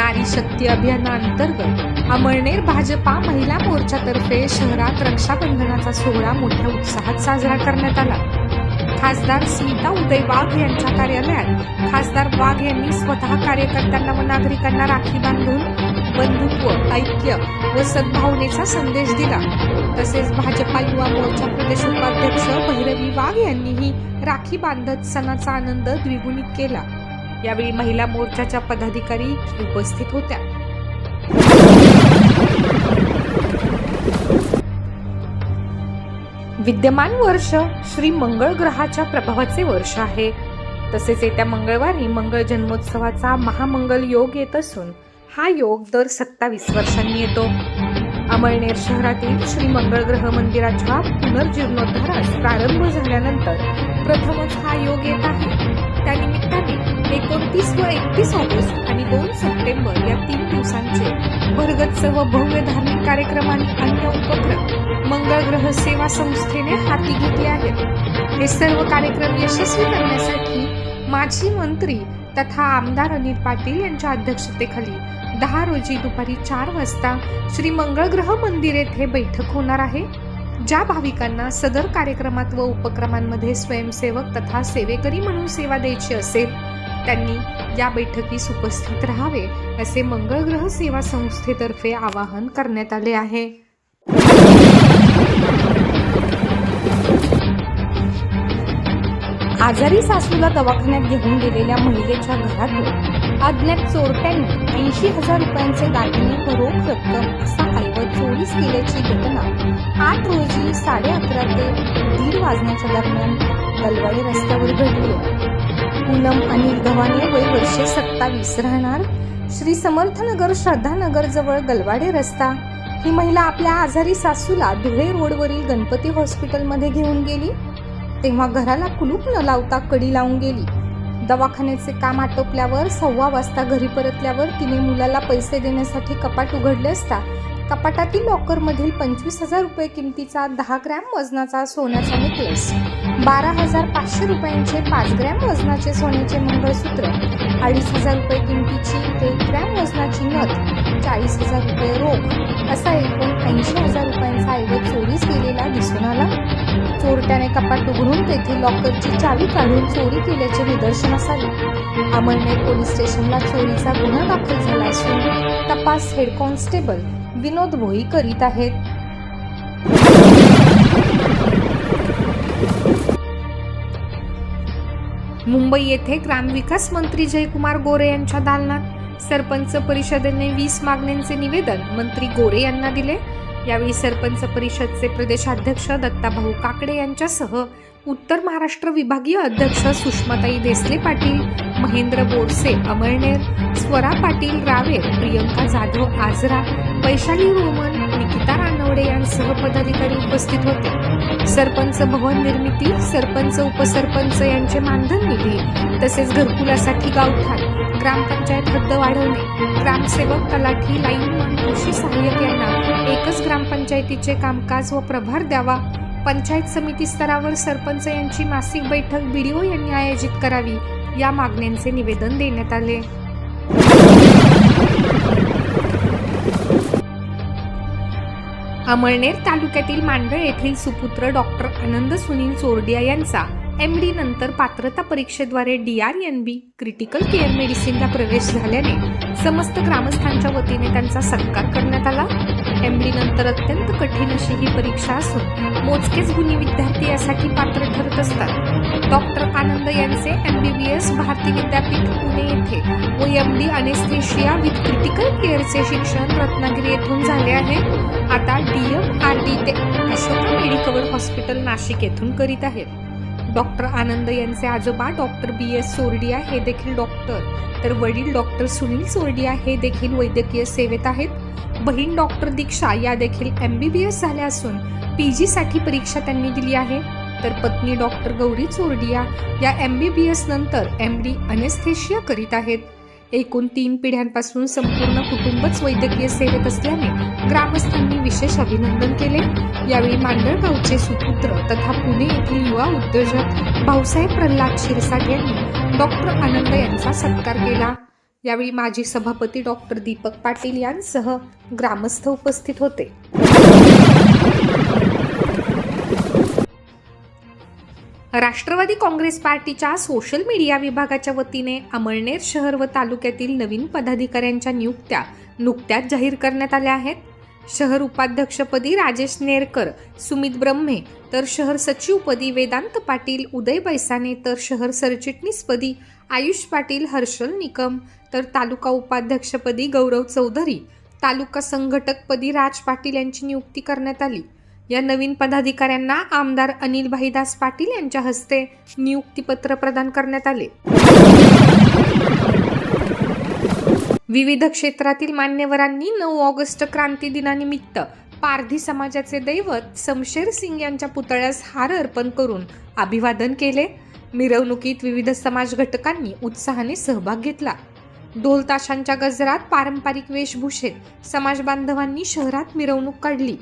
नारी शक्ती अभियानाअंतर्गत अमळनेर भाजपा महिला मोर्चातर्फे शहरात रक्षाबंधनाचा सोहळा मोठ्या उत्साहात साजरा करण्यात आला. खासदार स्मिता उदय वाघ यांच्या कार्यालयात खासदार वाघ यांनी स्वतः कार्यकर्त्यांना व नागरिकांना राखी बांधून बंधुत्व ऐक्य व सद्भावनेचा संदेश दिला. तसेच भाजपा युवा मोर्चा प्रदेश उपाध्यक्ष भैरवी वाघ यांनीही राखी बांधत सणाचा आनंद द्विगुणित केला. यावेळी महिला मोर्चाच्या पदाधिकारी उपस्थित होत्या. विद्यमान वर्ष श्री मंगळ ग्रहाच्या प्रभावाचे वर्ष आहे. तसेच येत्या मंगळवारी मंगळ जन्मोत्सवाचा महामंगल योग येत असून हा योग दर सत्तावीस वर्षांनी येतो. अमळनेर शहरातील श्री मंगळ ग्रह मंदिराच्या पुनर्जीर्णोद्धारास प्रारंभ झाल्यानंतर प्रथमच हा योग येत आहे. त्यानिमित्ताने तीस व एकतीस ऑगस्ट आणि दोन सप्टेंबर या तीन दिवसांचे भरगतसह भव्य धार्मिक कार्यक्रम आणि अन्य उपक्रम मंगळ ग्रह सेवा संस्थेने हाती घेतले आहेत. हे सर्व कार्यक्रम यशस्वी करण्यासाठी माजी मंत्री तथा आमदार अनिल पाटील यांच्या अध्यक्षतेखाली दहा रोजी दुपारी चार वाजता श्री मंगळग्रह मंदिर येथे बैठक होणार आहे. ज्या भाविकांना सदर कार्यक्रमात व उपक्रमांमध्ये स्वयंसेवक तथा सेवेकरी म्हणून सेवा द्यायची असेल त्यांनी या बैठकीस उपस्थित राहावे असे मंगळग्रह सेवा संस्थेतर्फे आवाहन करण्यात आले आहे. आजारी सासूला दवाखान्यात घेऊन गेलेल्या महिलेच्या घरातून अज्ञात चोरट्यांनी ऐंशी हजार रुपयांचे दागिने व रोख रक्कम असा ऐवज चोरीस केल्याची घटना आठ रोजी साडे अकरा ते दीड वाजण्याच्या दरम्यान गलवाडी रस्त्यावर घडली. पूनम अनिल गव्हाणे वय वर्षे सत्तावीस. राहणार श्री समर्थनगर श्रद्धानगर जवळ गलवाडे रस्ता. ही महिला आपल्या आजारी सासूला धुळे रोडवरील गणपती हॉस्पिटलमध्ये घेऊन गेली. तेव्हा घराला कुलूप न लावता कडी लावून गेली. दवाखान्याचे काम आटोपल्यावर सव्वा वाजता घरी परतल्यावर तिने मुलाला पैसे देण्यासाठी कपाट उघडले असता कपाटातील लॉकरमधील पंचवीस हजार रुपये किमतीचा दहा ग्रॅम वजनाचा सोन्याचा नेकलेस बारा हजार पाचशे रुपयांचे पाच ग्रॅम वजनाचे सोन्याचे मंगळसूत्र अडीच हजार रुपये किमतीची एक ग्रॅम वजनाची नथ चाळीस हजार रुपये रोख असा एकूण ऐंशी हजार रुपयांचा ऐवज चोरीस गेलेला दिसून आला. चोरट्याने कपाट उघडून तेथील लॉकरची चावी काढून चोरी केल्याचे निदर्शनास आले. अमळनेर पोलीस स्टेशनला चोरीचा गुन्हा दाखल झाला असून तपास हेड कॉन्स्टेबल विनोद भोई करीत आहेत. मुंबई येथे ग्रामविकास मंत्री जयकुमार गोरे यांच्या दालनात सरपंच परिषदेने वीस मागण्यांचे निवेदन मंत्री गोरे यांना दिले. यावेळी सरपंच परिषदचे प्रदेशाध्यक्ष दत्ताभाऊ काकडे यांच्यासह उत्तर महाराष्ट्र विभागीय अध्यक्ष सुषमाताई देसले पाटील महेंद्र बोरसे अमळनेर स्वरा पाटील रावे प्रियंका जाधव आजरा वैशाली रोमन निकिता रानवडे यांसह पदाधिकारी उपस्थित होते. सरपंच भवन निर्मिती सरपंच उपसरपंच यांचे मानधन निधी तसेच घरकुलासाठी गावठाण ग्रामपंचायत हद्द वाढवणे ग्रामसेवक तलाठी लाईनमन कृषी सहाय्यक यांना एकच ग्रामपंचायतीचे कामकाज व प्रभार द्यावा. पंचायत समिती स्तरावर सरपंच यांची मासिक बैठक बीडीओ यांनी आयोजित करावी या मागण्यांचे निवेदन देण्यात आले. अमळनेर तालुक्यातील मांडळ येथील सुपुत्र डॉक्टर आनंद सुनील चोरडिया यांचा एम डी नंतर पात्रता परीक्षेद्वारे D R N B critical care मेडिसिनला प्रवेश झाल्याने समस्त ग्रामस्थांच्या वतीने त्यांचा सत्कार करण्यात आला. एम डी नंतर अत्यंत कठीण अशी ही परीक्षा असून मोजकेच गुणी विद्यार्थी यासाठी पात्र ठरत असतात. डॉक्टर आनंद यांचे भारती विद्यापीठ पुणे येथे व M D anaesthesia with critical केअरचे शिक्षण रत्नागिरी येथून झाले आहे. आता डी एम आर डी ते अशोका मेडिकल हॉस्पिटल नाशिक येथून करीत आहेत. डॉक्टर आनंद यांचे आजोबा डॉक्टर बी एस सोरडिया हे देखील डॉक्टर. तर वडील डॉक्टर सुनील सोरडिया हे देखील वैद्यकीय सेवेत आहेत. बहीण डॉक्टर दीक्षा या देखील एम बी बी एस झाल्या असून पी जीसाठी परीक्षा त्यांनी दिली आहे. तर पत्नी डॉक्टर गौरी चोरडिया या एम बी बी एस नंतर एम डी अनेस्थेशिया करीत आहेत. एकूण तीन पिढ्यांपासून संपूर्ण कुटुंबच वैद्यकीय सेवेत असल्याने ग्रामस्थांनी विशेष अभिनंदन केले. यावेळी मांडळगावचे सुपुत्र तथा पुणे येथील युवा उद्योजक भाऊसाहेब प्रल्हाद शिरसाट यांनी डॉक्टर आनंद यांचा सत्कार केला. यावेळी माजी सभापती डॉक्टर दीपक पाटील यांसह ग्रामस्थ उपस्थित होते. राष्ट्रवादी काँग्रेस पार्टीच्या सोशल मीडिया विभागाच्या वतीने अमळनेर शहर व तालुक्यातील नवीन पदाधिकाऱ्यांच्या नियुक्त्या नुकत्याच जाहीर करण्यात आल्या आहेत. शहर उपाध्यक्षपदी राजेश नेरकर सुमित ब्रह्मे तर शहर सचिवपदी वेदांत पाटील उदय बैसाने तर शहर सरचिटणीसपदी आयुष पाटील हर्षल निकम तर तालुका उपाध्यक्षपदी गौरव चौधरी तालुका संघटकपदी राज पाटील यांची नियुक्ती करण्यात आली. या नवीन पदाधिकाऱ्यांना आमदार अनिल भाईदास पाटील यांच्या हस्ते नियुक्तीपत्र प्रदान करण्यात आले. विविध क्षेत्रातील मान्यवरांनी नऊ ऑगस्ट क्रांती दिनानिमित्त पारधी समाजाचे दैवत समशेर सिंग यांच्या पुतळ्यास हार अर्पण करून अभिवादन केले. मिरवणुकीत विविध समाज घटकांनी उत्साहाने सहभाग घेतला. ढोल ताशांच्या गजरात पारंपरिक वेशभूषेत समाज बांधवांनी शहरात मिरवणूक काढली.